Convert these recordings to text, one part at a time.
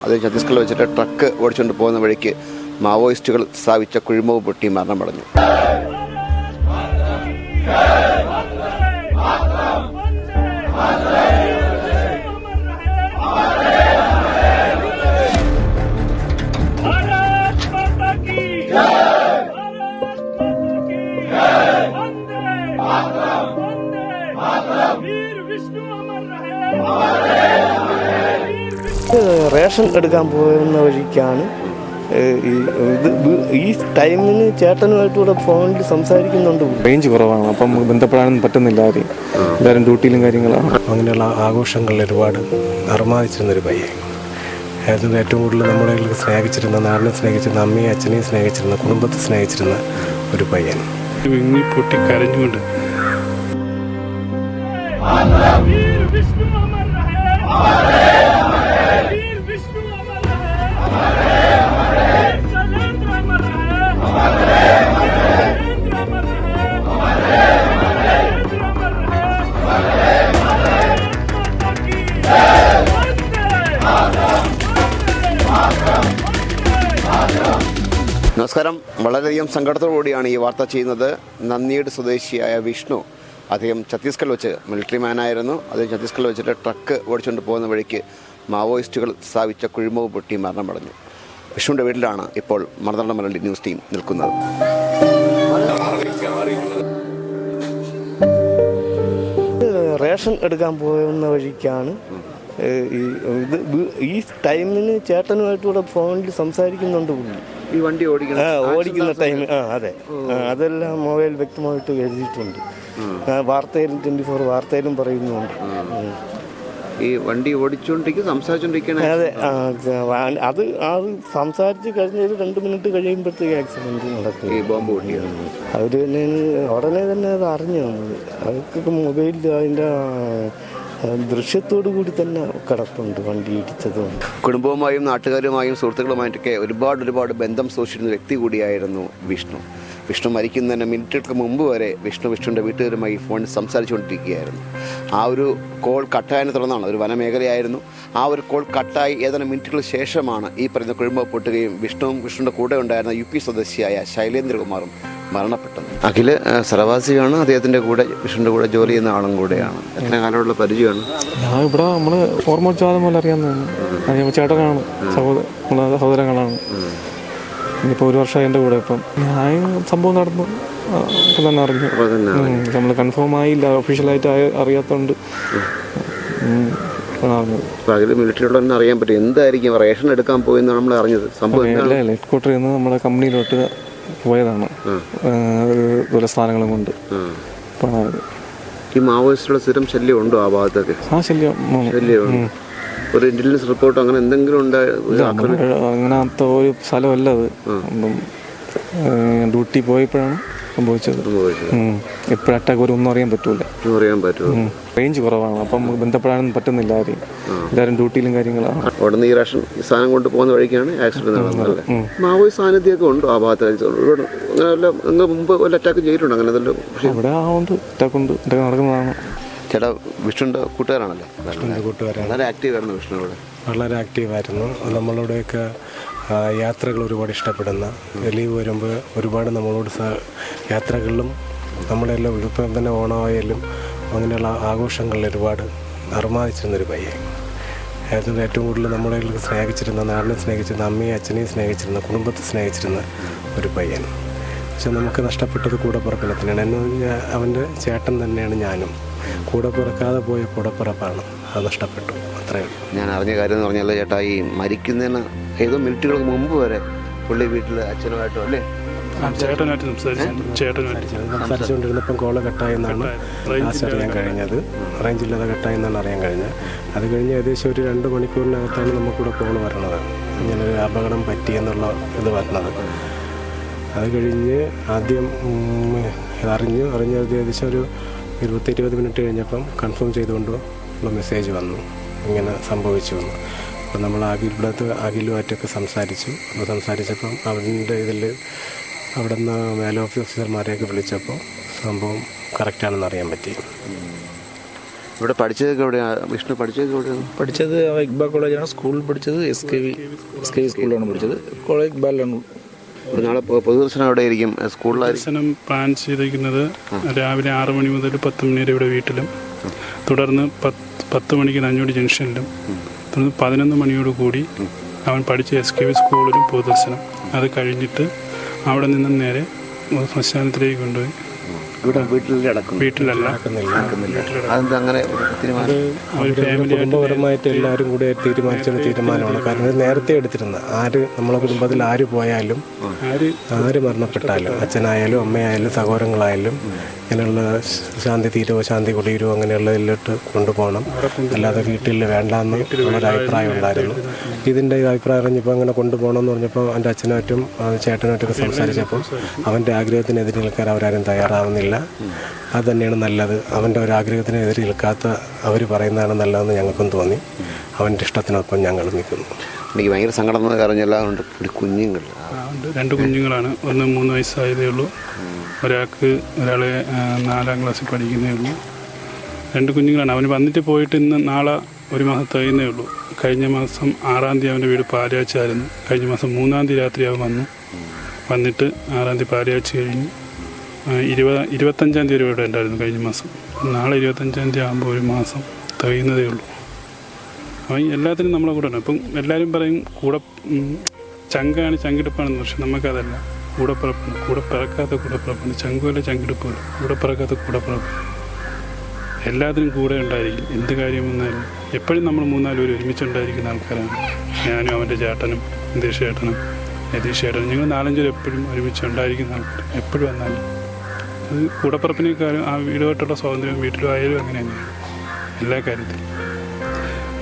അത് ഛത്തീസ്ഗഡിൽ വെച്ചിട്ട് ട്രക്ക് ഓടിച്ചുകൊണ്ട് പോകുന്ന വഴിക്ക് മാവോയിസ്റ്റുകൾ സ്ഥാപിച്ച കുഴിമുഖ് പൊട്ടി മരണമടഞ്ഞു റേഷൻ എടുക്കാൻ പോകുന്ന വഴിക്കാണ് ഈ ഇത് ഈ ടൈമിന് ചേട്ടനുമായിട്ട് കൂടെ ഫോണിൽ സംസാരിക്കുന്നുണ്ട്. റേഞ്ച് കുറവാണ് അപ്പം ബന്ധപ്പെടാനൊന്നും പറ്റുന്നില്ല ആരെയും. എല്ലാവരും ഡ്യൂട്ടിയിലും കാര്യങ്ങളാണ്. അങ്ങനെയുള്ള ആഘോഷങ്ങളിൽ ഒരുപാട് അർമാദിച്ചിരുന്നൊരു പയ്യൻ അതായത് ഏറ്റവും കൂടുതൽ നമ്മളെ സ്നേഹിച്ചിരുന്ന നാടിനെ സ്നേഹിച്ചിരുന്ന അമ്മയും അച്ഛനെയും സ്നേഹിച്ചിരുന്ന കുടുംബത്തെ സ്നേഹിച്ചിരുന്ന ഒരു പയ്യൻ. വിങ്ങി പൊട്ടി കരഞ്ഞുകൊണ്ട്. वीर വളരെയധികം സങ്കടത്തോടുകൂടിയാണ് ഈ വാർത്ത ചെയ്യുന്നത്. നന്ദിയുടെ സ്വദേശിയായ വിഷ്ണു അദ്ദേഹം ഛത്തീസ്ഗഡിൽ വെച്ച് മിലിറ്ററി മാനായിരുന്നു അദ്ദേഹം ഛത്തീസ്ഗഡിൽ വെച്ചിട്ട് ട്രക്ക് ഓടിച്ചുകൊണ്ട് പോകുന്ന വഴിക്ക് മാവോയിസ്റ്റുകൾ സ്ഥാപിച്ച കുഴിമുഖ് പൊട്ടി മരണമടഞ്ഞു വിഷ്ണുവിന്റെ വീട്ടിലാണ് ഇപ്പോൾ മറുനാടൻ മലയാളി ന്യൂസ് ടീം നിൽക്കുന്നത്. റേഷൻ എടുക്കാൻ പോകുന്ന വഴിക്കാണ് ഈ ഇത് ഈ ടൈമിന് ചേട്ടനുമായിട്ട് കൂടെ ഫോണിൽ സംസാരിക്കുന്നുണ്ട് പുള്ളി. ഈ വണ്ടി ഓടിക്കുന്ന ആ ഓടിക്കുന്ന ടൈം ആ അതെ. ആ, അതെല്ലാം മൊബൈൽ വ്യക്തമായിട്ട് എഴുതിയിട്ടുണ്ട്. ആ, വാർത്തയിലും ട്വന്റി ഫോർ വാർത്തയിലും പറയുന്നുണ്ട്. ഉം. ഈ വണ്ടി ഓടിച്ചുകൊണ്ടിരിക്കും സംസാരിച്ചുകൊണ്ടിരിക്കണ അതെ ആ, അത് അത് സംസാരിച്ച് കഴിഞ്ഞ ഒരു രണ്ട് മിനിറ്റ് കഴിയുമ്പോഴത്തേക്ക് ആക്സിഡന്റ് നടക്കും. ഈ ബോംബ് പൊട്ടിയത് അവർ തന്നെ ഉടനെ തന്നെ അത് അറിഞ്ഞു നമ്മൾ അതൊക്കെ മൊബൈലിൽ അതിന്റെ ദൃശ്യത്തോടു കൂടി തന്നെ കിടപ്പുണ്ട് വണ്ടി ഇടിച്ചതും. കുടുംബവുമായും നാട്ടുകാരുമായും സുഹൃത്തുക്കളുമായിട്ടൊക്കെ ഒരുപാട് ഒരുപാട് ബന്ധം സൂക്ഷിച്ചിരുന്ന വ്യക്തി കൂടിയായിരുന്നു വിഷ്ണു. വിഷ്ണു മരിക്കുന്നതിന് മിനിറ്റുകൾക്ക് മുമ്പ് വരെ വിഷ്ണു വിഷ്ണുവിന്റെ വീട്ടുകാരുമായി ഫോണിൽ സംസാരിച്ചുകൊണ്ടിരിക്കുകയായിരുന്നു. ആ ഒരു കോൾ കട്ടായതിനെ തുടർന്നാണ് ഒരു വനമേഖലയായിരുന്നു. ആ ഒരു കോൾ കട്ടായി ഏതാനും മിനിറ്റുകൾ ശേഷമാണ് ഈ പറയുന്ന കുഴിമ്പ പൊട്ടുകയും വിഷ്ണുവും വിഷ്ണുവിന്റെ കൂടെ ഉണ്ടായിരുന്ന യു പി സ്വദേശിയായ ശൈലേന്ദ്രകുമാറും മരണപ്പെട്ടത്. അഖിൽ സ്ഥലവാസിയാണ് അദ്ദേഹത്തിന്റെ കൂടെ വിഷ്ണുവിന്റെ കൂടെ ജോലി ചെയ്യുന്ന ആളും കൂടെയാണ്. എത്ര കാലമുള്ള പരിചയമാണ്? ഞാൻ ഇവിടെ നമ്മൾ ഓർമ്മ വെച്ചാലും പോലെ അറിയാവുന്നതാണ് ചേട്ടനാണ് സഹോദര സഹോദരങ്ങളാണ്. ഇനിയിപ്പോൾ ഒരു വർഷമായി എന്റെ കൂടെ ഇപ്പം. ഞാൻ സംഭവം നടന്നു. ഇപ്പം തന്നെ അറിഞ്ഞു. നമ്മൾ കൺഫേം ആയില്ല ഒഫീഷ്യലായിട്ട് ആയി അറിയാത്തതുകൊണ്ട് മിലിറ്ററിയുള്ളതെന്ന് അറിയാൻ പറ്റും. എന്തായിരിക്കും? റേഷൻ എടുക്കാൻ പോയെന്നാണ് നമ്മൾ അറിഞ്ഞത്. സംഭവം എന്താണ്? അല്ല ഹെഡ് ക്വാർട്ടറിൽ നിന്ന് നമ്മുടെ കമ്പനിയിലോട്ട് പോയതാണ്. ഒരു സ്ഥാനങ്ങളും കൊണ്ട് ഉം. ഈ മാവോയിസ്റ്റുള്ള സ്ഥിരം ശല്യം ഉണ്ടോ ആ ഭാഗത്തൊക്കെ? ആ ശല്യം ശല്യം ഒരു ഇന്റലിജൻസ് റിപ്പോർട്ട് അങ്ങനെ എന്തെങ്കിലും ഉണ്ടായ അങ്ങനത്തെ ഒരു സ്ഥലമല്ല അത്. ഡ്യൂട്ടി പോയപ്പോഴാണ് സംഭവിച്ചത്. എപ്പോഴും അറ്റാക്ക് വരും ഒന്നും അറിയാൻ പറ്റൂല. അറിയാൻ പറ്റുമോ റേഞ്ച് കുറവാണ്. അപ്പം ബന്ധപ്പെടാനൊന്നും പറ്റുന്നില്ല ആരെയും. എല്ലാവരും ഡ്യൂട്ടിയിലും കാര്യങ്ങളാണ് നിന്ന് ഈ റേഷൻ സാധനം കൊണ്ട് പോകുന്ന വഴിക്കാണ് ആക്സിഡന്റ് നടന്നത് മാവോയിസ്റ്റ് സാന്നിധ്യമൊക്കെ ഉണ്ടോ? ആ ഭാഗത്ത് അങ്ങനെ അങ്ങ് മുമ്പ് വല്ല അറ്റാക്ക് ചെയ്തിട്ടുണ്ടോ? അങ്ങനെ ഇവിടെ ആ ഉണ്ട് അറ്റാക്ക് ഉണ്ട്. അറ്റാക്ക് നടക്കുന്നതാണ്. ചേട്ടാ വിഷ്ണുവിന്റെ കൂട്ടുകാരാണല്ലേ? എന്റെ കൂട്ടുകാരാണ്. വളരെ ആക്റ്റീവ് ആയിരുന്നു വിഷ്ണു വളരെ ആക്റ്റീവായിരുന്നു നമ്മളിവിടെയൊക്കെ ആ, യാത്രകൾ ഒരുപാട് ഇഷ്ടപ്പെടുന്ന ലീവ് വരുമ്പോൾ ഒരുപാട് നമ്മളോട് യാത്രകളിലും നമ്മളെല്ലാം ഇപ്പം തന്നെ ഓണമായാലും അങ്ങനെയുള്ള ആഘോഷങ്ങളിൽ ഒരുപാട് അർമാദിച്ചിരുന്നൊരു പയ്യൻ. അതായത് ഏറ്റവും കൂടുതൽ നമ്മളെ സ്നേഹിച്ചിരുന്ന നാടിനെ സ്നേഹിച്ചിരുന്ന അമ്മയെ അച്ഛനെയും സ്നേഹിച്ചിരുന്ന കുടുംബത്തെ സ്നേഹിച്ചിരുന്ന ഒരു പയ്യൻ. പക്ഷെ നമുക്ക് നഷ്ടപ്പെട്ടത് കൂടെ കൂടപ്പിറപ്പിനെ തന്നെയാണ്. എന്ന് പറഞ്ഞാൽ അവന്റെ ചേട്ടൻ തന്നെയാണ് ഞാനും. കൂടെ പുറക്കാതെ പോയ കൂടെ പുറപ്പാണ് അത് നഷ്ടപ്പെട്ടു. അത്രയേ ഞാൻ അറിഞ്ഞ കാര്യം എന്ന് പറഞ്ഞാൽ ചേട്ടാ ഈ മരിക്കുന്നതിന് ഏതോ മിനിറ്റുകൾക്ക് മുമ്പ് വരെ പുള്ളി വീട്ടിൽ അച്ഛനുമായിട്ടോ അല്ലേ? ചേട്ടനായിട്ട് സംസാരിച്ചു. ചേട്ടനായിട്ട് സംസാരിച്ചുകൊണ്ടിരുന്നപ്പം കോൾ കട്ടായെന്നാണ് ലാസ്റ്റ് അറിയാൻ കഴിഞ്ഞത്. റേഞ്ച് ഇല്ലാതെ കട്ടായെന്നാണ് അറിയാൻ കഴിഞ്ഞത്. അത് കഴിഞ്ഞ് ഏകദേശം ഒരു രണ്ട് മണിക്കൂറിനകത്താണ് നമുക്കിവിടെ കോൾ വരണത്. ഇങ്ങനെ ഒരു അപകടം പറ്റിയെന്നുള്ള ഇത് വരണത്. അത് കഴിഞ്ഞ് ആദ്യം അറിഞ്ഞു ഇതറിഞ്ഞു അറിഞ്ഞ് ഏകദേശം ഒരു ഇരുപത്തി ഇരുപത് മിനിറ്റ് കഴിഞ്ഞപ്പം കൺഫേം ചെയ്തുകൊണ്ട് ഉള്ള മെസ്സേജ് വന്നു. ഇങ്ങനെ സംഭവിച്ചു വന്നു അപ്പം നമ്മൾ ആകിൽ ഇവിടുത്തെ അഖിലുമായിട്ടൊക്കെ സംസാരിച്ചു. അപ്പോൾ സംസാരിച്ചപ്പം അവന്റെ ഇതിൽ അവിടെ നിന്ന് മേലെ ഓഫീസർമാരെയൊക്കെ വിളിച്ചപ്പോൾ സംഭവം കറക്റ്റാണെന്ന് അറിയാൻ പറ്റി. ഇവിടെ പഠിച്ചതൊക്കെ എവിടെയാണ് വിഷ്ണു പഠിച്ചതൊക്കെ എവിടെയാണ്? പഠിച്ചത് ഇക്ബാൽ കോളേജാണ് സ്കൂളിൽ പഠിച്ചത് S K V S K V സ്കൂളിലാണ് പഠിച്ചത്. കോളേജ് ഇക്ബാലിലാണ്. അപ്പോൾ നാളെ പൊ- പൊതുദർശനം അവിടെ ആയിരിക്കും സ്കൂളിലായിരിക്കും ദർശനം പ്ലാൻ ചെയ്തിരിക്കുന്നത് രാവിലെ ആറ് മണി മുതൽ പത്ത് മണി വരെ ഇവിടെ വീട്ടിലും. തുടർന്ന് പത്ത് പത്ത് മണിക്ക് നഞ്ഞോടി ജംഗ്ഷനിലും. പതിനൊന്ന് മണിയോട് കൂടി അവൻ പഠിച്ച എസ് കെ വി സ്കൂളിലും പൊതുദർശനം. അത് കഴിഞ്ഞിട്ട് അവിടെ നിന്നും നേരെ ശ്മശാനത്തിലേക്ക് കൊണ്ടുപോയി. ഇവിടെ വീട്ടിൽ വീട്ടിലല്ല. അതെന്താ അങ്ങനെ തീരുമാനം? കുടുംബപരമായിട്ട് എല്ലാവരും കൂടെ തീരുമാനിച്ചൊരു തീരുമാനമാണ്. കാരണം ഇത് നേരത്തെ എടുത്തിരുന്ന ആര് നമ്മളെ കുടുംബത്തിൽ ആര് പോയാലും ആര് ആര് മരണപ്പെട്ടാലും അച്ഛനായാലും അമ്മയായാലും സഹോദരങ്ങളായാലും ഇങ്ങനെയുള്ള ശാന്തി തീരവോ ശാന്തി കുടീരോ അങ്ങനെയുള്ളതിലോട്ട് കൊണ്ടുപോകണം. അല്ലാതെ വീട്ടിൽ വേണ്ടാന്ന് ഒരു അഭിപ്രായം ഉണ്ടായിരുന്നു. ഇതിന്റെ അഭിപ്രായം അറിഞ്ഞപ്പോൾ അങ്ങനെ കൊണ്ടുപോകണം എന്ന് പറഞ്ഞപ്പോൾ എന്റെ അച്ഛനായിട്ടും ചേട്ടനായിട്ടൊക്കെ സംസാരിച്ചപ്പോൾ അവന്റെ ആഗ്രഹത്തിനെതിരെ നിൽക്കാൻ അവരാരും തയ്യാറാവുന്നില്ല. അത് തന്നെയാണ് നല്ലത്. അവന്റെ ഒരാഗ്രഹത്തിന് എതിരെ നിൽക്കാത്ത അവർ പറയുന്നതാണ് നല്ലതെന്ന് ഞങ്ങൾക്കും തോന്നി. അവന്റെ ഇഷ്ടത്തിനൊപ്പം ഞങ്ങൾ നിൽക്കുന്നു. എനിക്ക് ഭയങ്കര സങ്കടം ഉണ്ട്. ഒരു കുഞ്ഞുങ്ങൾ. രണ്ട് കുഞ്ഞുങ്ങളാണ്. ഒന്ന് മൂന്ന് വയസ്സായതേ ഉള്ളൂ. ഒരാൾക്ക് ഒരാൾ നാലാം ക്ലാസ്സിൽ പഠിക്കുന്നേ ഉള്ളൂ. രണ്ട് കുഞ്ഞുങ്ങളാണ്. അവന് വന്നിട്ട് പോയിട്ട് ഇന്ന് നാളെ ഒരു മാസം തികയുന്നേ ഉള്ളൂ. കഴിഞ്ഞ മാസം ആറാം തീയതി അവന്റെ വീട് പാലാച്ചായിരുന്നു കഴിഞ്ഞ മാസം മൂന്നാം തീയതി രാത്രി അവൻ വന്നു. വന്നിട്ട് ആറാം തീയതി പാലാച്ച് കഴിഞ്ഞ്. ഇരുപത് ഇരുപത്തഞ്ചാം തീയതി ഇവിടെ ഉണ്ടായിരുന്നു കഴിഞ്ഞ മാസം. നാളെ ഇരുപത്തഞ്ചാം തീയതി ആകുമ്പോൾ ഒരു മാസം തികയുന്നതേ ഉള്ളൂ. അപ്പം എല്ലാത്തിനും നമ്മളെ കൂടെ ഉണ്ട്. അപ്പം എല്ലാവരും പറയും കൂടെ ചങ്കാണ് ചങ്കിടുപ്പാണെന്ന് പക്ഷെ നമുക്കതല്ല. കൂടെ പിറപ്പാണ് കൂടെ പിറക്കാത്ത കൂടെ പിറപ്പാണ് ചങ്കുമല്ല ചങ്കിടുപ്പല്ല കൂടെ പിറക്കാത്ത കൂടെ പിറപ്പാണ് എല്ലാത്തിനും കൂടെ ഉണ്ടായിരിക്കും. എന്ത് കാര്യം വന്നാലും. എപ്പോഴും നമ്മൾ മൂന്നാലും ഒരു ഒരുമിച്ചുണ്ടായിരിക്കുന്ന ആൾക്കാരാണ്. ഞാനും അവന്റെ ചേട്ടനും നിതീഷ് ചേട്ടനും യതീഷ് ചേട്ടനും. ഞങ്ങൾ നാലഞ്ചും എപ്പോഴും ഒരുമിച്ചുണ്ടായിരിക്കുന്ന ആൾക്കാർ എപ്പോഴും വന്നാലും. അത് കൂടപ്പിറപ്പിനേക്കാളും ആ വീടുമായിട്ടുള്ള സ്വാതന്ത്ര്യം വീട്ടിലും ആയാലും അങ്ങനെ തന്നെയാണ് എല്ലാ കാര്യത്തിലും.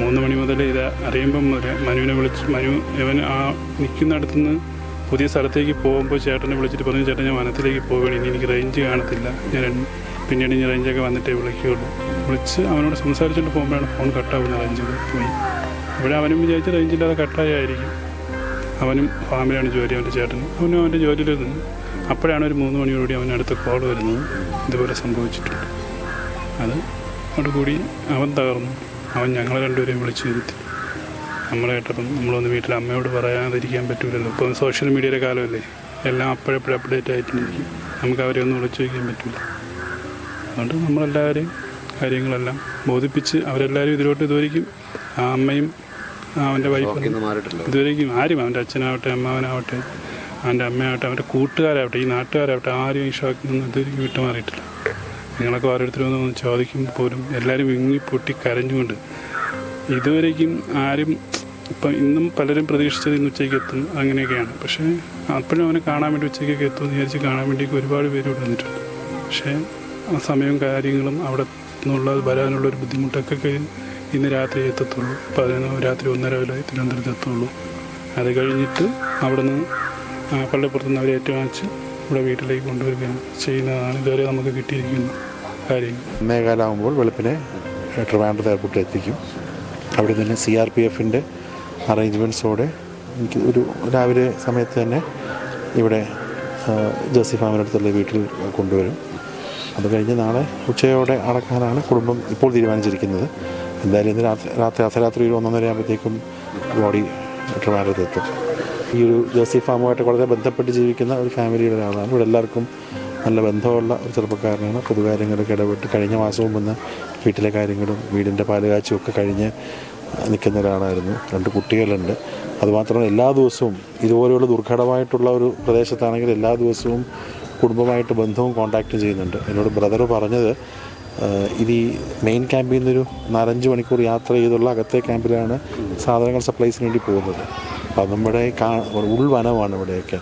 മൂന്ന് മണി മുതൽ ഇത് അറിയുമ്പം മുതൽ മനുവിനെ വിളിച്ച് മനു ഇവൻ ആ നിൽക്കുന്നിടത്തുനിന്ന് പുതിയ സ്ഥലത്തേക്ക് പോകുമ്പോൾ ചേട്ടനെ വിളിച്ചിട്ട് പറഞ്ഞു ചേട്ടൻ ഞാൻ വനത്തിലേക്ക് പോവുകയാണ്. ഇനി എനിക്ക് റേഞ്ച് കാണത്തില്ല. ഞാൻ പിന്നീട് ഇനി റേഞ്ചൊക്കെ വന്നിട്ടേ വിളിക്കുകയുള്ളൂ. വിളിച്ച് അവനോട് സംസാരിച്ചുകൊണ്ട് പോകുമ്പോഴാണ് ഫോൺ കട്ടാവുന്നത് റേഞ്ച് പോയി. ഇവിടെ അവനും വിചാരിച്ച് റേഞ്ചില്ലാതെ കട്ടായായിരിക്കും അവനും ഫാമിലാണ് ജോലി അവന്റെ ചേട്ടനും. അവനും അവന്റെ ജോലിയിൽ നിന്ന്. അപ്പോഴാണ് ഒരു മൂന്ന് മണിയോടുകൂടി അവന്റെ അടുത്ത് കോൾ വരുന്നത്. ഇതുപോലെ സംഭവിച്ചിട്ടുണ്ട്. അത് അതോടുകൂടി അവൻ തകർന്നു. അവൻ ഞങ്ങളെ രണ്ടുപേരെയും വിളിച്ചു ഇരുത്തി. നമ്മളെ കേട്ടപ്പം നമ്മളൊന്ന് വീട്ടിൽ അമ്മയോട് പറയാതിരിക്കാൻ പറ്റൂലല്ലോ. ഇപ്പം സോഷ്യൽ മീഡിയയുടെ കാലമല്ലേ. എല്ലാം അപ്പോഴെപ്പോഴും അപ്ഡേറ്റ് ആയിട്ടിരിക്കും. നമുക്ക് അവരെ ഒന്നും വിളിച്ചു വയ്ക്കാൻ പറ്റില്ല അതുകൊണ്ട് നമ്മളെല്ലാവരെയും കാര്യങ്ങളെല്ലാം ബോധിപ്പിച്ച് അവരെല്ലാവരും ഇതിലോട്ട് ഇതുവരെയും ആ അമ്മയും അവന്റെ വൈഫും ഇതുവരേക്കും ഇതുവരെയും ആരും അവന്റെ അച്ഛനാവട്ടെ അമ്മാവനാവട്ടെ അവന്റെ അമ്മയാവട്ടെ അവന്റെ കൂട്ടുകാരാവട്ടെ ഈ നാട്ടുകാരാവട്ടെ ആരും ഈ ഷോക്കിൽ നിന്ന് ഇതുവരെയും വിട്ടുമാറിയിട്ടില്ല. നിങ്ങളൊക്കെ ഓരോരുത്തരും ഒന്ന് ചോദിക്കുമ്പോൾ പോലും എല്ലാവരും വിങ്ങി പൊട്ടി കരഞ്ഞുകൊണ്ട് ഇതുവരേക്കും ആരും ഇപ്പം ഇന്നും പലരും പ്രതീക്ഷിച്ചത് ഇന്ന് ഉച്ചയ്ക്ക് എത്തും അങ്ങനെയൊക്കെയാണ്. പക്ഷേ അപ്പോഴും അവനെ കാണാൻ വേണ്ടി ഉച്ചയ്ക്കൊക്കെ എത്തുമെന്ന് വിചാരിച്ച് കാണാൻ വേണ്ടി ഒരുപാട് പേര് ഇവിടെ വന്നിട്ടുണ്ട്. പക്ഷേ ആ സമയവും കാര്യങ്ങളും അവിടെ നിന്നുള്ള വരാനുള്ള ഒരു ബുദ്ധിമുട്ടൊക്കെ ഇന്ന് രാത്രി എത്തത്തുള്ളൂ. പതിനൊന്ന് രാത്രി ഒന്നര വരെ തിരുവനന്തപുരത്ത് എത്തുള്ളൂ. അത് കഴിഞ്ഞിട്ട് അവിടെ നിന്ന് പള്ളിപ്പുറത്ത് നിന്ന് അവരെ ഏറ്റുവാങ്ങിച്ച് ഇവിടെ വീട്ടിലേക്ക് കൊണ്ടുവരികയാണ് ചെയ്യുന്നതാണ് ഇതുവരെ നമുക്ക് കിട്ടിയിരിക്കുന്ന കാര്യങ്ങൾ ഒന്നേകാലാകുമ്പോൾ വെളുപ്പിനെ ട്രിവാൻഡ്രത്ത് എയർപോർട്ടിൽ എത്തിക്കും. അവിടെ തന്നെ സി ആർ പി എഫിന്റെ അറേഞ്ച്മെന്റ്സോടെ എനിക്ക് ഒരു രാവിലെ സമയത്ത് തന്നെ ഇവിടെ ജോസഫ് അടുത്തുള്ള വീട്ടിൽ കൊണ്ടുവരും. അത് കഴിഞ്ഞ് നാളെ ഉച്ചയോടെ അടക്കാനാണ് കുടുംബം ഇപ്പോൾ തീരുമാനിച്ചിരിക്കുന്നത്. എന്തായാലും ഇന്ന് രാത്രി രാത്രി അർദ്ധരാത്രി ഒരു ഒന്നൊന്നര ആകുമ്പോഴത്തേക്കും ബോഡി ട്രിവാൻഡ്രത്ത് എത്തും. ഈ ഒരു ജേഴ്സി ഫാമുമായിട്ട് വളരെ ബന്ധപ്പെട്ട് ജീവിക്കുന്ന ഒരു ഫാമിലിയുടെ ഒരാളാണ്. ഇവിടെ എല്ലാവർക്കും നല്ല ബന്ധമുള്ള ഒരു ചെറുപ്പക്കാരനാണ്. പൊതുകാര്യങ്ങളൊക്കെ ഇടപെട്ട് കഴിഞ്ഞ മാസവും വന്ന് വീട്ടിലെ കാര്യങ്ങളും വീടിന്റെ പാലുകാച്ചും ഒക്കെ കഴിഞ്ഞ് നിൽക്കുന്ന ഒരാളായിരുന്നു. രണ്ട് കുട്ടികളുണ്ട്. അതുമാത്രമല്ല എല്ലാ ദിവസവും ഇതുപോലെയുള്ള ദുർഘടമായിട്ടുള്ള ഒരു പ്രദേശത്താണെങ്കിൽ എല്ലാ ദിവസവും കുടുംബമായിട്ട് ബന്ധവും കോൺടാക്റ്റും ചെയ്യുന്നുണ്ട്. എന്നോട് ബ്രദർ പറഞ്ഞത് ഇത് ഈ മെയിൻ ക്യാമ്പിൽ നിന്നൊരു നാലഞ്ച് മണിക്കൂർ യാത്ര ചെയ്തുള്ള അകത്തെ ക്യാമ്പിലാണ് സാധനങ്ങൾ സപ്ലൈസിന് വേണ്ടി പോകുന്നത്. അപ്പം നമ്മുടെ കാ ഉൾവനമാണ് ഇവിടെയൊക്കെ.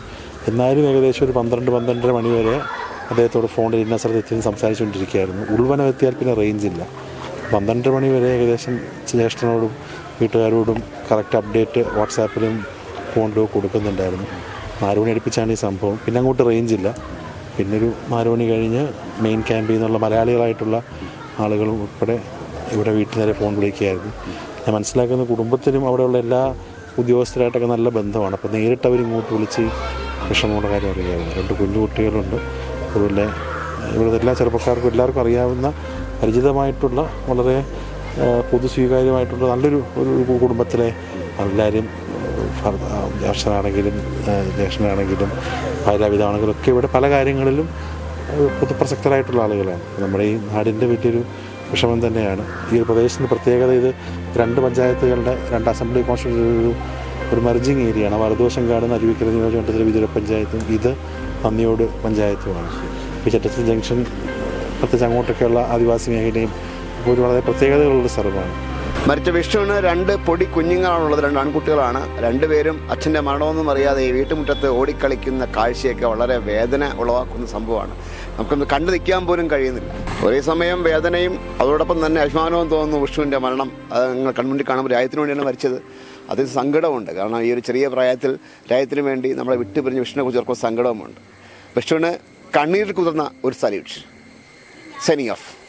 എന്നാലും ഏകദേശം ഒരു പന്ത്രണ്ട് പന്ത്രണ്ടര മണി വരെ അദ്ദേഹത്തോട് ഫോണിൽ ഇന്ന സ്ഥലത്ത് എത്തി സംസാരിച്ചുകൊണ്ടിരിക്കുകയായിരുന്നു. ഉൾവനം എത്തിയാൽ പിന്നെ റേഞ്ച് ഇല്ല. പന്ത്രണ്ടര മണി വരെ ഏകദേശം ജ്യേഷ്ഠനോടും വീട്ടുകാരോടും കറക്റ്റ് അപ്ഡേറ്റ് വാട്സാപ്പിലും ഫോണിലും കൊടുക്കുന്നുണ്ടായിരുന്നു. നാല് മണി അടുപ്പിച്ചാണ് ഈ സംഭവം. പിന്നെ അങ്ങോട്ട് റേഞ്ച് ഇല്ല. പിന്നെ ഒരു നാല് മണി കഴിഞ്ഞ് മെയിൻ ക്യാമ്പിൽ നിന്നുള്ള മലയാളികളായിട്ടുള്ള ആളുകളും ഉൾപ്പെടെ ഇവിടെ വീട്ടിൽ നേരെ ഫോൺ വിളിക്കുകയായിരുന്നു. ഞാൻ മനസ്സിലാക്കുന്ന കുടുംബത്തിനും അവിടെയുള്ള എല്ലാ ഉദ്യോഗസ്ഥരായിട്ടൊക്കെ നല്ല ബന്ധമാണ്. അപ്പോൾ നേരിട്ട് അവർ ഇങ്ങോട്ട് വിളിച്ച് വിഷമമുള്ള കാര്യം അറിയാവുന്ന രണ്ട് കുഞ്ഞു കുട്ടികളുണ്ട്. അതുപോലെ ഇവിടുത്തെ എല്ലാ ചെറുപ്പക്കാർക്കും എല്ലാവർക്കും അറിയാവുന്ന പരിചിതമായിട്ടുള്ള വളരെ പൊതു പൊതുസ്വീകാര്യമായിട്ടുള്ള നല്ലൊരു ഒരു കുടുംബത്തിലെ എല്ലാവരും ജ്യേഷ്ഠനാണെങ്കിലും ജ്യേഷ്ഠനാണെങ്കിലും ഭാര്യാപിതാണെങ്കിലും ഒക്കെ ഇവിടെ പല കാര്യങ്ങളിലും പൊതുപ്രസക്തരായിട്ടുള്ള ആളുകളാണ്. നമ്മുടെ ഈ നാടിന്റെ വലിയൊരു വിഷമം തന്നെയാണ്. ഈ ഒരു പ്രദേശത്തിന്റെ പ്രത്യേകത ഇത് രണ്ട് പഞ്ചായത്തുകളുടെ രണ്ട് അസംബ്ലി കോൺസ്റ്റിറ്റ്യൂഷൻ ഒരു മെർജിങ് ഏരിയയാണ് വലതുവശം അരുവിക്കര നിയോജകമണ്ഡലത്തിലെ വിദൂര പഞ്ചായത്തും ഇത് നന്ദിയോട് പഞ്ചായത്തുമാണ്. ഈ ചട്ടച്ചൽ ജംഗ്ഷൻ പ്രത്യേകിച്ച് അങ്ങോട്ടൊക്കെയുള്ള ആദിവാസി മേഖലയും ഒരു വളരെ പ്രത്യേകതകളുള്ള സ്ഥലമാണ്. മരിച്ച വിഷ്ണുവിന് രണ്ട് പൊടി കുഞ്ഞുങ്ങളാണുള്ളത് രണ്ട് ആൺകുട്ടികളാണ്. രണ്ടുപേരും അച്ഛന്റെ മരണമൊന്നും അറിയാതെ ഈ വീട്ടുമുറ്റത്ത് ഓടിക്കളിക്കുന്ന കാഴ്ചയൊക്കെ വളരെ വേദന ഉളവാക്കുന്ന സംഭവമാണ്. നമുക്കൊന്ന് കണ്ടു നിൽക്കാൻ പോലും കഴിയുന്നില്ല. ഒരേ സമയം വേദനയും അതോടൊപ്പം തന്നെ അഭിമാനവും തോന്നുന്നു വിഷ്ണുവിന്റെ മരണം. അത് നിങ്ങൾ കൺമുന്നിൽ കാണുമ്പോൾ രാജ്യത്തിന് വേണ്ടിയാണ് മരിച്ചത്. അതിൽ സങ്കടമുണ്ട് കാരണം ഈ ഒരു ചെറിയ പ്രായത്തിൽ രാജ്യത്തിന് വേണ്ടി നമ്മളെ വിട്ടുപിരിഞ്ഞ് വിഷ്ണുവിനെ കുറിച്ച് ഓർക്കുമ്പോൾ സങ്കടവുമുണ്ട്. വിഷ്ണുവിന് കണ്ണീരിൽ കുതിർന്ന ഒരു സല്യൂട്ട്. സെനി ഓഫ്